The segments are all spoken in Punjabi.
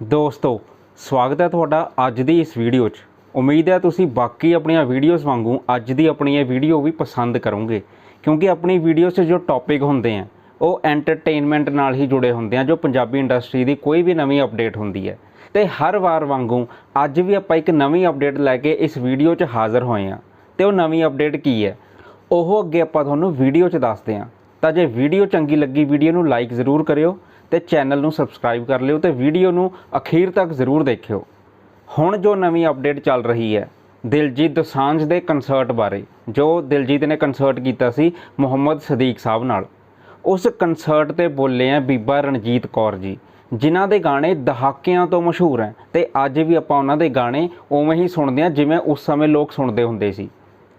ਦੋਸਤੋ, ਸਵਾਗਤ ਹੈ ਤੁਹਾਡਾ ਅੱਜ ਦੀ ਇਸ ਵੀਡੀਓ 'ਚ। ਉਮੀਦ ਹੈ ਤੁਸੀਂ ਬਾਕੀ ਆਪਣੀਆਂ ਵੀਡੀਓਜ਼ ਵਾਂਗੂ ਅੱਜ ਦੀ ਆਪਣੀ ਇਹ ਵੀਡੀਓ ਵੀ ਪਸੰਦ ਕਰੋਗੇ, ਕਿਉਂਕਿ ਆਪਣੀ ਵੀਡੀਓ 'ਚ ਜੋ ਟੌਪਿਕ ਹੁੰਦੇ ਆ, ਉਹ ਐਂਟਰਟੇਨਮੈਂਟ ਨਾਲ ਹੀ ਜੁੜੇ ਹੁੰਦੇ ਆ, ਜੋ ਪੰਜਾਬੀ ਇੰਡਸਟਰੀ ਦੀ ਕੋਈ ਵੀ ਨਵੀਂ ਅਪਡੇਟ ਹੁੰਦੀ ਹੈ। ਤੇ ਹਰ ਵਾਰ ਵਾਂਗੂ ਅੱਜ ਵੀ ਆਪਾਂ ਇੱਕ ਨਵੀਂ ਅਪਡੇਟ ਲੈ ਕੇ ਇਸ ਵੀਡੀਓ 'ਚ ਹਾਜ਼ਰ ਹੋਏ ਆ। ਤੇ ਉਹ ਨਵੀਂ ਅਪਡੇਟ ਕੀ ਹੈ? ਉਹ ਅੱਗੇ ਆਪਾਂ ਤੁਹਾਨੂੰ ਵੀਡੀਓ 'ਚ ਦੱਸਦੇ ਹਾਂ ਤਾਂ ਜੇ ਵੀਡੀਓ ਚੰਗੀ ਲੱਗੀ, ਵੀਡੀਓ ਨੂੰ ਲਾਈਕ ਜ਼ਰੂਰ ਕਰਿਓ ਤੇ ਚੈਨਲ ਨੂੰ ਸਬਸਕ੍ਰਾਈਬ ਕਰ ਲਿਓ ਤੇ ਵੀਡੀਓ ਨੂੰ ਅਖੀਰ ਤੱਕ ਜ਼ਰੂਰ ਦੇਖਿਓ। ਹੁਣ ਜੋ ਨਵੀਂ ਅਪਡੇਟ ਚੱਲ ਰਹੀ ਹੈ, ਦਿਲਜੀਤ ਦੋਸਾਂਝ ਦੇ ਕਨਸਰਟ ਬਾਰੇ, ਜੋ ਦਿਲਜੀਤ ਨੇ ਕਨਸਰਟ ਕੀਤਾ ਸੀ ਮੁਹੰਮਦ ਸਦੀਕ ਸਾਹਿਬ ਨਾਲ। ਉਸ ਕਨਸਰਟ ਤੇ ਬੋਲੇ ਆ ਬੀਬਾ ਰਣਜੀਤ ਕੌਰ ਜੀ, ਜਿਨ੍ਹਾਂ ਦੇ ਗਾਣੇ ਦਹਾਕਿਆਂ ਤੋਂ ਮਸ਼ਹੂਰ ਹੈ ਤੇ ਅੱਜ ਵੀ ਆਪਾਂ ਉਹਨਾਂ ਦੇ ਗਾਣੇ ਉਵੇਂ ਹੀ ਸੁਣਦੇ ਆ ਜਿਵੇਂ ਉਸ ਸਮੇਂ ਲੋਕ ਸੁਣਦੇ ਹੁੰਦੇ ਸੀ।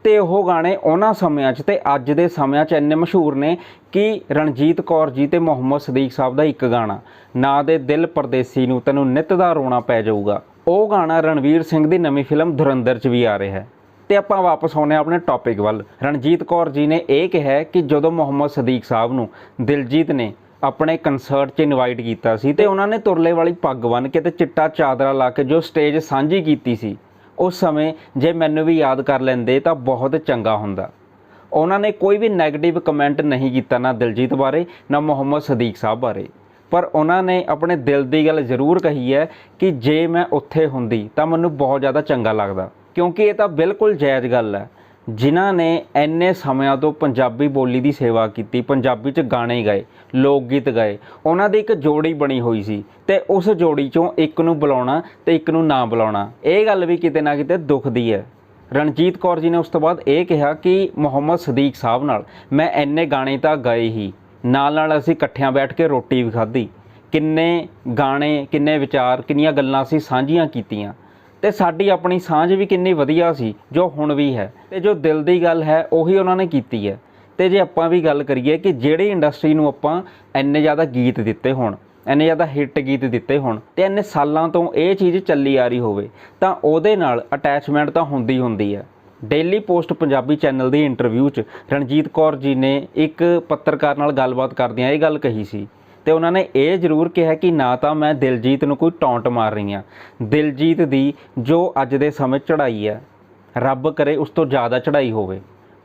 ਤੇ ਉਹ ਗਾਣੇ ਉਹਨਾਂ ਸਮਿਆਂ 'ਚ ਤੇ ਅੱਜ ਦੇ ਸਮਿਆਂ 'ਚ ਇੰਨੇ ਮਸ਼ਹੂਰ ਨੇ ਕਿ ਰਣਜੀਤ ਕੌਰ ਜੀ ਤੇ ਮੁਹੰਮਦ ਸਦੀਕ ਸਾਹਿਬ ਦਾ ਇੱਕ ਗਾਣਾ, ਨਾ ਦੇ ਦਿਲ ਪਰਦੇਸੀ ਨੂੰ ਤੈਨੂੰ ਨਿਤ ਦਾ ਰੋਣਾ ਪੈ ਜਾਊਗਾ। ਉਹ ਗਾਣਾ ਰਣਵੀਰ ਸਿੰਘ ਦੀ ਨਵੀਂ ਫਿਲਮ ਧੁਰੰਦਰ 'ਚ ਵੀ ਆ ਰਿਹਾ ਹੈ। ਤੇ ਆਪਾਂ ਵਾਪਸ ਆਉਂਦੇ ਹਾਂ ਆਪਣੇ ਟੌਪਿਕ ਵੱਲ। ਰਣਜੀਤ ਕੌਰ ਜੀ ਨੇ ਇਹ ਕਿਹਾ ਕਿ ਜਦੋਂ ਮੁਹੰਮਦ ਸਦੀਕ ਸਾਹਿਬ ਨੂੰ ਦਿਲਜੀਤ ਨੇ ਆਪਣੇ ਕਨਸਰਟ 'ਚ ਇਨਵਾਈਟ ਕੀਤਾ ਸੀ ਤੇ ਉਹਨਾਂ ਨੇ ਤੁਰਲੇ ਵਾਲੀ ਪੱਗ ਬੰਨ੍ਹ ਕੇ ਤੇ ਚਿੱਟਾ ਚਾਦਰਾ ਲਾ ਕੇ ਜੋ ਸਟੇਜ ਸਾਂਝੀ ਕੀਤੀ ਸੀ ਉਸ ਸਮੇਂ ਜੇ ਮੈਨੂੰ ਵੀ ਯਾਦ ਕਰ ਲੈਂਦੇ ਤਾਂ ਬਹੁਤ ਚੰਗਾ ਹੁੰਦਾ। ਉਹਨਾਂ ਨੇ ਕੋਈ ਵੀ 네ਗੇਟਿਵ ਕਮੈਂਟ ਨਹੀਂ ਕੀਤਾ ਨਾ ਦਿਲਜੀਤ ਬਾਰੇ, ਨਾ ਮੁਹੰਮਦ ਸਦੀਕ ਸਾਹਿਬ ਬਾਰੇ। ਪਰ ਉਹਨਾਂ ਨੇ ਆਪਣੇ ਦਿਲ ਦੀ ਗੱਲ ਜ਼ਰੂਰ ਕਹੀ ਹੈ ਕਿ ਜੇ ਮੈਂ ਉੱਥੇ ਹੁੰਦੀ ਤਾਂ ਮੈਨੂੰ ਬਹੁਤ ਜ਼ਿਆਦਾ ਚੰਗਾ ਲੱਗਦਾ। ਕਿਉਂਕਿ ਇਹ ਤਾਂ ਬਿਲਕੁਲ ਜਾਇਜ਼ ਗੱਲ ਹੈ। ਜਿਨ੍ਹਾਂ ਨੇ ਇੰਨੇ ਸਮਿਆਂ ਤੋਂ ਪੰਜਾਬੀ ਬੋਲੀ ਦੀ ਸੇਵਾ ਕੀਤੀ, ਪੰਜਾਬੀ 'ਚ ਗਾਣੇ ਗਾਏ ਲੋਕ ਗੀਤ ਗਾਏ, ਉਹਨਾਂ ਦੀ ਇੱਕ ਜੋੜੀ ਬਣੀ ਹੋਈ ਸੀ ਤੇ ਉਸ ਜੋੜੀ 'ਚੋਂ ਇੱਕ ਨੂੰ ਬੁਲਾਉਣਾ ਤੇ ਇੱਕ ਨੂੰ ਨਾ ਬੁਲਾਉਣਾ, ਇਹ ਗੱਲ ਵੀ ਕਿਤੇ ਨਾ ਕਿਤੇ ਦੁੱਖ ਦੀ ਹੈ। ਰਣਜੀਤ ਕੌਰ ਜੀ ਨੇ ਉਸ ਤੋਂ ਬਾਅਦ ਇਹ ਕਿਹਾ ਕਿ ਮੁਹੰਮਦ ਸਦੀਕ ਸਾਹਿਬ ਨਾਲ ਮੈਂ ਇੰਨੇ ਗਾਣੇ ਤਾਂ ਗਾਏ ਹੀ, ਨਾਲ ਨਾਲ ਅਸੀਂ ਇਕੱਠਿਆਂ ਬੈਠ ਕੇ ਰੋਟੀ ਵੀ ਖਾਧੀ, ਕਿੰਨੇ ਗਾਣੇ, ਕਿੰਨੇ ਵਿਚਾਰ, ਕਿੰਨੀਆਂ ਗੱਲਾਂ ਅਸੀਂ ਸਾਂਝੀਆਂ ਕੀਤੀਆਂ ਤੇ ਸਾਡੀ ਆਪਣੀ ਸਾਂਝ ਵੀ ਕਿੰਨੀ ਵਧੀਆ ਸੀ, ਜੋ ਹੁਣ ਵੀ ਹੈ। ਤੇ ਜੋ ਦਿਲ ਦੀ ਗੱਲ ਹੈ, ਉਹੀ ਉਹਨਾਂ ਨੇ ਕੀਤੀ ਹੈ। ਤੇ ਜੇ ਆਪਾਂ ਵੀ ਗੱਲ ਕਰੀਏ ਕਿ ਜਿਹੜੀ ਇੰਡਸਟਰੀ ਨੂੰ ਆਪਾਂ ਇੰਨੇ ਜ਼ਿਆਦਾ ਗੀਤ ਦਿੱਤੇ ਹੋਣ, ਇੰਨੇ ਜ਼ਿਆਦਾ ਹਿੱਟ ਗੀਤ ਦਿੱਤੇ ਹੋਣ, ਤੇ ਇੰਨੇ ਸਾਲਾਂ ਤੋਂ ਇਹ ਚੀਜ਼ ਚੱਲੀ ਆ ਰਹੀ ਹੋਵੇ, ਤਾਂ ਉਹਦੇ ਨਾਲ ਅਟੈਚਮੈਂਟ ਤਾਂ ਹੁੰਦੀ ਹੁੰਦੀ ਹੈ। ਡੇਲੀ ਪੋਸਟ ਪੰਜਾਬੀ ਚੈਨਲ ਦੀ ਇੰਟਰਵਿਊ 'ਚ ਰਣਜੀਤ ਕੌਰ ਜੀ ਨੇ ਇੱਕ ਪੱਤਰਕਾਰ ਨਾਲ ਗੱਲਬਾਤ ਕਰਦਿਆਂ ਇਹ ਗੱਲ ਕਹੀ ਸੀ ਤੇ ਉਹਨਾਂ ਨੇ ਇਹ ਜ਼ਰੂਰ ਕਿਹਾ ਕਿ ਨਾ ਤਾਂ ਮੈਂ ਦਿਲਜੀਤ ਨੂੰ ਕੋਈ ਟੌਂਟ ਮਾਰ ਰਹੀ ਹਾਂ। ਦਿਲਜੀਤ ਦੀ ਜੋ ਅੱਜ ਦੇ ਸਮੇਂ ਚੜ੍ਹਾਈ ਹੈ, ਰੱਬ ਕਰੇ ਉਸ ਤੋਂ ਜ਼ਿਆਦਾ ਚੜ੍ਹਾਈ ਹੋਵੇ।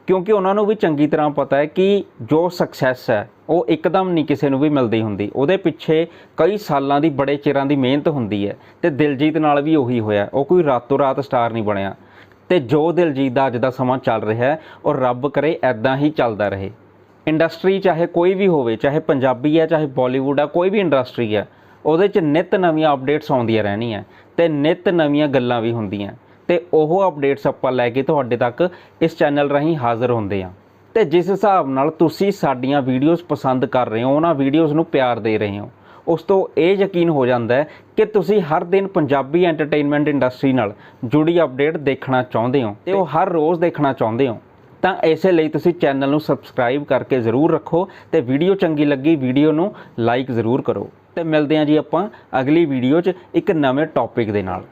ਕਿਉਂਕਿ ਉਹਨਾਂ ਨੂੰ ਵੀ ਚੰਗੀ ਤਰ੍ਹਾਂ ਪਤਾ ਹੈ ਕਿ ਜੋ ਸਕਸੈਸ ਹੈ, ਉਹ ਇੱਕਦਮ ਨਹੀਂ ਕਿਸੇ ਨੂੰ ਵੀ ਮਿਲਦੀ ਹੁੰਦੀ। ਉਹਦੇ ਪਿੱਛੇ ਕਈ ਸਾਲਾਂ ਦੀ ਬੜੇ ਚਿਰਾਂ ਦੀ ਮਿਹਨਤ ਹੁੰਦੀ ਹੈ ਤੇ ਦਿਲਜੀਤ ਨਾਲ ਵੀ ਉਹੀ ਹੋਇਆ। ਉਹ ਕੋਈ ਰਾਤੋਂ ਰਾਤ ਸਟਾਰ ਨਹੀਂ ਬਣਿਆ। ਤੇ ਜੋ ਦਿਲਜੀਤ ਦਾ ਅੱਜ ਦਾ ਸਮਾਂ ਚੱਲ ਰਿਹਾ ਹੈ, ਉਹ ਰੱਬ ਕਰੇ ਐਦਾਂ ਹੀ ਚੱਲਦਾ ਰਹੇ। ਇੰਡਸਟਰੀ ਚਾਹੇ ਕੋਈ ਵੀ ਹੋਵੇ, ਚਾਹੇ ਪੰਜਾਬੀ ਹੈ, ਚਾਹੇ ਬਾਲੀਵੁੱਡ ਆ ਕੋਈ ਵੀ ਇੰਡਸਟਰੀ ਆ ਉਹਦੇ 'ਚ ਨਿਤ ਨਵੀਆਂ ਅਪਡੇਟਸ ਆਉਂਦੀਆਂ ਰਹਿਣੀਆਂ ਤੇ ਨਿਤ ਨਵੀਆਂ ਗੱਲਾਂ ਵੀ ਹੁੰਦੀਆਂ। ਤੇ ਉਹ ਅਪਡੇਟਸ ਆਪਾਂ ਲੈ ਕੇ ਤੁਹਾਡੇ ਤੱਕ ਇਸ ਚੈਨਲ ਰਾਹੀਂ ਹਾਜ਼ਰ ਹੁੰਦੇ ਆ ਤੇ ਜਿਸ ਹਿਸਾਬ ਨਾਲ ਤੁਸੀਂ ਸਾਡੀਆਂ ਵੀਡੀਓਜ਼ ਪਸੰਦ ਕਰ ਰਹੇ ਹੋ, ਉਹਨਾਂ ਵੀਡੀਓਜ਼ ਨੂੰ ਪਿਆਰ ਦੇ ਰਹੇ ਹੋ, ਉਸ ਤੋਂ ਇਹ ਯਕੀਨ ਹੋ ਜਾਂਦਾ ਹੈ ਕਿ ਤੁਸੀਂ ਹਰ ਦਿਨ ਪੰਜਾਬੀ ਐਂਟਰਟੇਨਮੈਂਟ ਇੰਡਸਟਰੀ ਨਾਲ ਜੁੜੀ ਅਪਡੇਟ ਦੇਖਣਾ ਚਾਹੁੰਦੇ ਹੋ ਤੇ ਉਹ ਹਰ ਰੋਜ਼ ਦੇਖਣਾ ਚਾਹੁੰਦੇ ਹੋ। ਤਾਂ ਇਸੇ ਲਈ ਤੁਸੀਂ ਚੈਨਲ ਨੂੰ ਸਬਸਕ੍ਰਾਈਬ ਕਰਕੇ ਜ਼ਰੂਰ ਰੱਖੋ ਤੇ ਵੀਡੀਓ ਚੰਗੀ ਲੱਗੀ ਵੀਡੀਓ ਨੂੰ ਲਾਈਕ ਜ਼ਰੂਰ ਕਰੋ। ਤੇ ਮਿਲਦੇ ਹਾਂ ਜੀ ਆਪਾਂ ਅਗਲੀ ਵੀਡੀਓ 'ਚ ਇੱਕ ਨਵੇਂ ਟੌਪਿਕ ਦੇ ਨਾਲ।